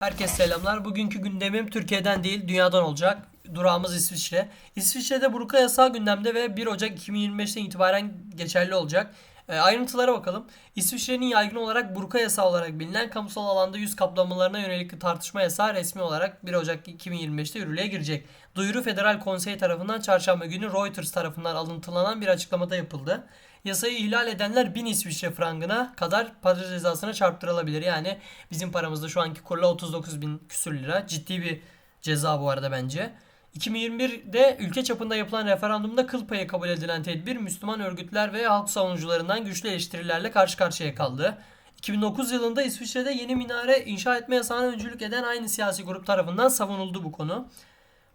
Herkese selamlar. Bugünkü gündemim Türkiye'den değil dünyadan olacak. Durağımız İsviçre. İsviçre'de burka yasağı gündemde ve 1 Ocak 2025'ten itibaren geçerli olacak. E, ayrıntılara bakalım. İsviçre'nin yaygın olarak burka yasağı olarak bilinen kamusal alanda yüz kaplamalarına yönelik tartışma yasağı resmi olarak 1 Ocak 2025'te yürürlüğe girecek. Duyuru Federal Konsey tarafından çarşamba günü Reuters tarafından alıntılanan bir açıklamada yapıldı. Yasayı ihlal edenler 1000 İsviçre frangına kadar para cezasına çarptırılabilir. Yani bizim paramızda şu anki kurla 39 bin küsür lira. Ciddi bir ceza bu arada bence. 2021'de ülke çapında yapılan referandumda kıl payı kabul edilen tedbir Müslüman örgütler ve halk savunucularından güçlü eleştirilerle karşı karşıya kaldı. 2009 yılında İsviçre'de yeni minare inşa etme yasağına öncülük eden aynı siyasi grup tarafından savunuldu bu konu.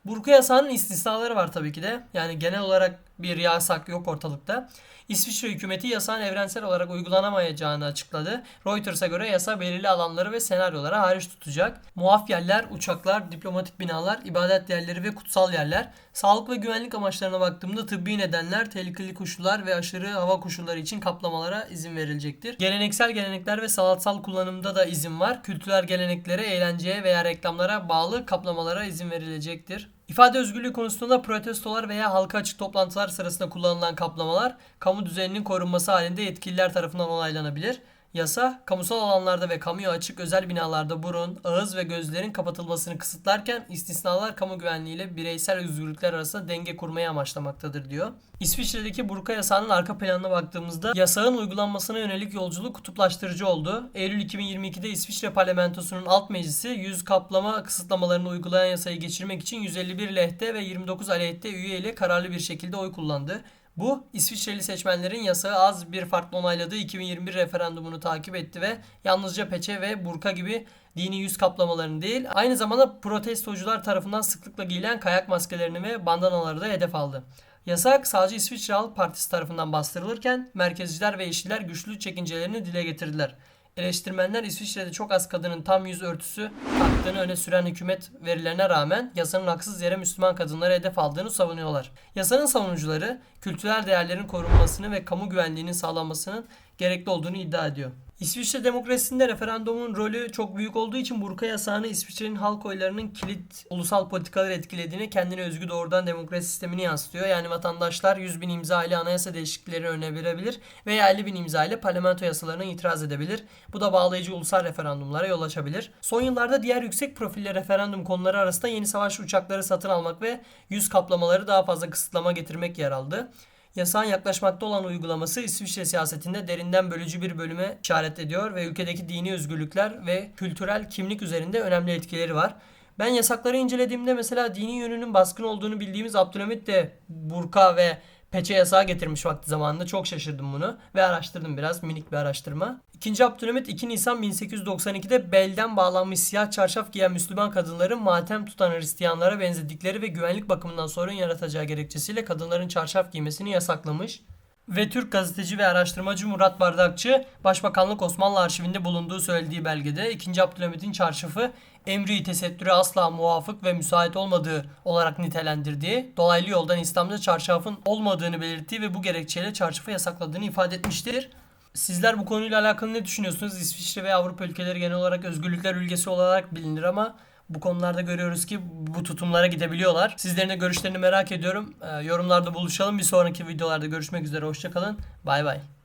Burka yasağının istisnaları var tabii ki de. Yani genel olarak bir yasak yok ortalıkta. İsviçre hükümeti yasağın evrensel olarak uygulanamayacağını açıkladı. Reuters'a göre yasa belirli alanları ve senaryolara hariç tutacak. Muaf yerler, uçaklar, diplomatik binalar, ibadet yerleri ve kutsal yerler. Sağlık ve güvenlik amaçlarına baktığımda tıbbi nedenler, tehlikeli koşullar ve aşırı hava koşulları için kaplamalara izin verilecektir. Geleneksel gelenekler ve sanatsal kullanımda da izin var. Kültürel geleneklere, eğlenceye veya reklamlara bağlı kaplamalara izin verilecektir. İfade özgürlüğü konusunda protestolar veya halka açık toplantılar sırasında kullanılan kaplamalar kamu düzeninin korunması halinde yetkililer tarafından onaylanabilir. Yasa, kamusal alanlarda ve kamuya açık özel binalarda burun, ağız ve gözlerin kapatılmasını kısıtlarken istisnalar kamu güvenliği ile bireysel özgürlükler arasında denge kurmayı amaçlamaktadır diyor. İsviçre'deki burka yasağının arka planına baktığımızda yasağın uygulanmasına yönelik yolculuk kutuplaştırıcı oldu. Eylül 2022'de İsviçre parlamentosunun alt meclisi yüz kaplama kısıtlamalarını uygulayan yasayı geçirmek için 151 lehte ve 29 aleyhte üye ile kararlı bir şekilde oy kullandı. Bu İsviçreli seçmenlerin yasağı az bir farklı onayladığı 2021 referandumunu takip etti ve yalnızca peçe ve burka gibi dini yüz kaplamalarını değil aynı zamanda protestocular tarafından sıklıkla giyilen kayak maskelerini ve bandanaları da hedef aldı. Yasak sadece İsviçre Halk Partisi tarafından bastırılırken merkezciler ve işçiler güçlü çekincelerini dile getirdiler. Eleştirmenler İsviçre'de çok az kadının tam yüz örtüsü taktığını öne süren hükümet verilerine rağmen yasanın haksız yere Müslüman kadınları hedef aldığını savunuyorlar. Yasanın savunucuları kültürel değerlerin korunmasını ve kamu güvenliğinin sağlanmasının gerekli olduğunu iddia ediyor. İsviçre demokrasisinde referandumun rolü çok büyük olduğu için burka yasağını İsviçre'nin halk oylarının kilit ulusal politikaları etkilediğini kendine özgü doğrudan demokrasi sistemini yansıtıyor. Yani vatandaşlar 100 bin imza ile anayasa değişiklikleri önerebilir veya 50 bin imza ile parlamento yasalarına itiraz edebilir. Bu da bağlayıcı ulusal referandumlara yol açabilir. Son yıllarda diğer yüksek profilli referandum konuları arasında yeni savaş uçakları satın almak ve yüz kaplamaları daha fazla kısıtlama getirmek yer aldı. Yasağın yaklaşmakta olan uygulaması İsviçre siyasetinde derinden bölücü bir bölüme işaret ediyor ve ülkedeki dini özgürlükler ve kültürel kimlik üzerinde önemli etkileri var. Ben yasakları incelediğimde mesela dini yönünün baskın olduğunu bildiğimiz Abdülhamit de burka ve peçe yasağı getirmiş vakti zamanında. Çok şaşırdım bunu ve araştırdım biraz minik bir araştırma. İkinci Abdülhamit 2 Nisan 1892'de belden bağlanmış siyah çarşaf giyen Müslüman kadınların matem tutan Hristiyanlara benzedikleri ve güvenlik bakımından sorun yaratacağı gerekçesiyle kadınların çarşaf giymesini yasaklamış. Ve Türk gazeteci ve araştırmacı Murat Bardakçı, Başbakanlık Osmanlı Arşivinde bulunduğu söylediği belgede 2. Abdülhamit'in çarşafı emri tesettüre asla muvafık ve müsait olmadığı olarak nitelendirdiği, dolaylı yoldan İslam'da çarşafın olmadığını belirttiği ve bu gerekçeyle çarşafı yasakladığını ifade etmiştir. Sizler bu konuyla alakalı ne düşünüyorsunuz? İsviçre ve Avrupa ülkeleri genel olarak özgürlükler ülkesi olarak bilinir ama bu konularda görüyoruz ki bu tutumlara gidebiliyorlar. Sizlerin de görüşlerini merak ediyorum. Ee, yorumlarda buluşalım. Bir sonraki videolarda görüşmek üzere. Hoşçakalın. Bay bay.